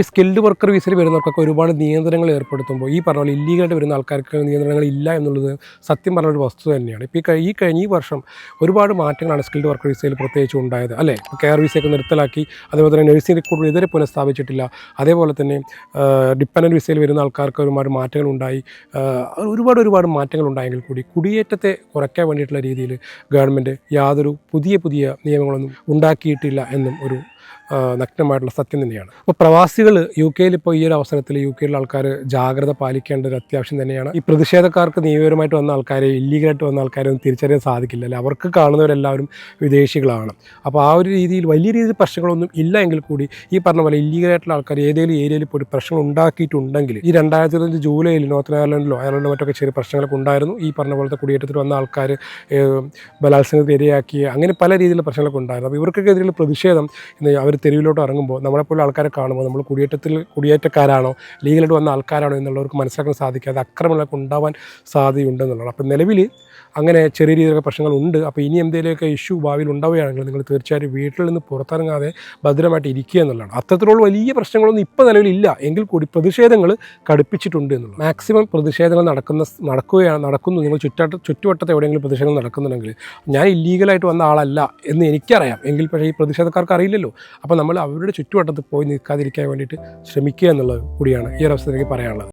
ഈ skilled worker വിസയിൽ വരുന്നവർക്കൊക്കെ ഒരുപാട് നിയന്ത്രണങ്ങൾ ഏർപ്പെടുത്തുമ്പോൾ ഈ പറഞ്ഞ പോലെ ഇല്ലീഗലായിട്ട് വരുന്ന ആൾക്കാർക്ക് നിയന്ത്രണങ്ങൾ ഇല്ല എന്നുള്ളത് സത്യം പറഞ്ഞ ഒരു വസ്തുത തന്നെയാണ്. ഇപ്പോൾ ഈ കഴിഞ്ഞ ഈ വർഷം ഒരുപാട് മാറ്റങ്ങളാണ് സ്കിൽഡ് വർക്കർ വിസയിൽ പ്രത്യേകിച്ച് ഉണ്ടായത്. അല്ലേ? കെയർ വിസയൊക്കെ നിർത്തലാക്കി അതേപോലെ തന്നെ നഴ്സിംഗ് റിക്രൂട്ട് ഇതുവരെ പുനഃസ്ഥാപിച്ചിട്ടില്ല അതേപോലെ തന്നെ ഡിപ്പെൻഡന്റ് വിസയിൽ വരുന്ന ആൾക്കാർക്ക് ഒരുപാട് മാറ്റങ്ങൾ ഉണ്ടായി. ഒരുപാട് ഒരുപാട് മാറ്റങ്ങൾ ഉണ്ടായെങ്കിൽ കൂടി കുടിയേറ്റത്തെ കുറയ്ക്കാൻ വേണ്ടിയിട്ടുള്ള രീതിയിൽ ഗവൺമെന്റ് യാതൊരു പുതിയ പുതിയ നിയമങ്ങളൊന്നും ഉണ്ടാക്കിയിട്ടില്ല എന്നും ഒരു നഗ്നമായിട്ടുള്ള സത്യം തന്നെയാണ്. അപ്പോൾ പ്രവാസികൾ യു കെയിൽ ഇപ്പോൾ ഈ ഒരു അവസരത്തിൽ യു കെയിലെ ആൾക്കാർ ജാഗ്രത പാലിക്കേണ്ട ഒരു അത്യാവശ്യം തന്നെയാണ്. ഈ പ്രതിഷേധക്കാർക്ക് നിയമപരമായിട്ട് വന്ന ആൾക്കാരെ ഇല്ലീഗലായിട്ട് വന്ന ആൾക്കാരെ ഒന്നും തിരിച്ചറിയാൻ സാധിക്കില്ല അല്ലെ? അവർക്ക് കാണുന്നവരെല്ലാവരും വിദേശികളാണ്. അപ്പോൾ ആ ഒരു രീതിയിൽ വലിയ രീതിയിൽ പ്രശ്നങ്ങളൊന്നും ഇല്ല എങ്കിൽ കൂടി ഈ പറഞ്ഞ പോലെ ഇല്ലീഗലായിട്ടുള്ള ആൾക്കാർ ഏതെങ്കിലും ഏരിയയിൽ പോയി പ്രശ്നങ്ങൾ ഉണ്ടാക്കിയിട്ടുണ്ടെങ്കിൽ ഈ രണ്ടായിരത്തി ഇരുപത്തഞ്ച് ജൂലൈയിൽ നോർത്ത് അയർലൻഡിലോ അയർലൻഡിലോ മറ്റൊക്കെ ചെറിയ പ്രശ്നങ്ങളൊക്കെ ഉണ്ടായിരുന്നു. ഈ പറഞ്ഞ പോലത്തെ കുടിയേറ്റത്തിൽ വന്ന ആൾക്കാർ ബലാത്സംഗത്തിന് ഇരയാക്കി അങ്ങനെ പല രീതിയിലുള്ള പ്രശ്നങ്ങളൊക്കെ ഉണ്ടായിരുന്നു. അപ്പോൾ ഇവർക്കൊക്കെ എതിരെയുള്ള പ്രതിഷേധം ഇന്ന് അവർ തെരുവിലോട്ട് ഇറങ്ങുമ്പോൾ നമ്മളെപ്പോലെ ആൾക്കാരെ കാണുമ്പോൾ നമ്മൾ കുടിയേറ്റത്തിൽ കുടിയേറ്റക്കാരാണോ ലീഗലായിട്ട് വന്ന ആൾക്കാരാണോ എന്നുള്ളവർക്ക് മനസ്സിലാക്കാൻ സാധിക്കാതെ അക്രമങ്ങളൊക്കെ ഉണ്ടാവാൻ സാധ്യതയുണ്ടെന്നുള്ളതാണ് അപ്പോൾ നിലവിൽ അങ്ങനെ ചെറിയ രീതിയിലൊക്കെ പ്രശ്നങ്ങളുണ്ട്. അപ്പോൾ ഇനി എന്തെങ്കിലുമൊക്കെ ഇഷ്യൂ ഭാവിയിൽ ഉണ്ടാവുകയാണെങ്കിൽ നിങ്ങൾ തീർച്ചയായും വീട്ടിൽ നിന്ന് പുറത്തിറങ്ങാതെ ഭദ്രമായിട്ട് ഇരിക്കുക എന്നുള്ളതാണ്. അത്തരത്തിലുള്ള വലിയ പ്രശ്നങ്ങളൊന്നും ഇപ്പോൾ നിലവിലില്ല എങ്കിൽ കൂടി പ്രതിഷേധങ്ങൾ കടുപ്പിച്ചിട്ടുണ്ട് എന്നുള്ളത് മാക്സിമം പ്രതിഷേധങ്ങൾ നടക്കുന്ന നടക്കുകയാണ് നടക്കുന്നു. നിങ്ങൾ ചുറ്റാട്ട് ചുറ്റുവട്ടത്തെ എവിടെയെങ്കിലും പ്രതിഷേധങ്ങൾ നടക്കുന്നുണ്ടെങ്കിൽ ഞാൻ ഇല്ലീഗലായിട്ട് വന്ന ആളല്ല എന്ന് എനിക്കറിയാം. എങ്കിൽ പക്ഷേ ഈ പ്രതിഷേധക്കാർക്ക് അറിയില്ലല്ലോ. അപ്പോൾ നമ്മൾ അവരുടെ ചുറ്റുവട്ടത്ത് പോയി നിൽക്കാതിരിക്കാൻ വേണ്ടിയിട്ട് ശ്രമിക്കുക എന്നുള്ളത് കൂടിയാണ് ഈ ഒരു അവസരത്തിലേക്ക് പറയാനുള്ളത്.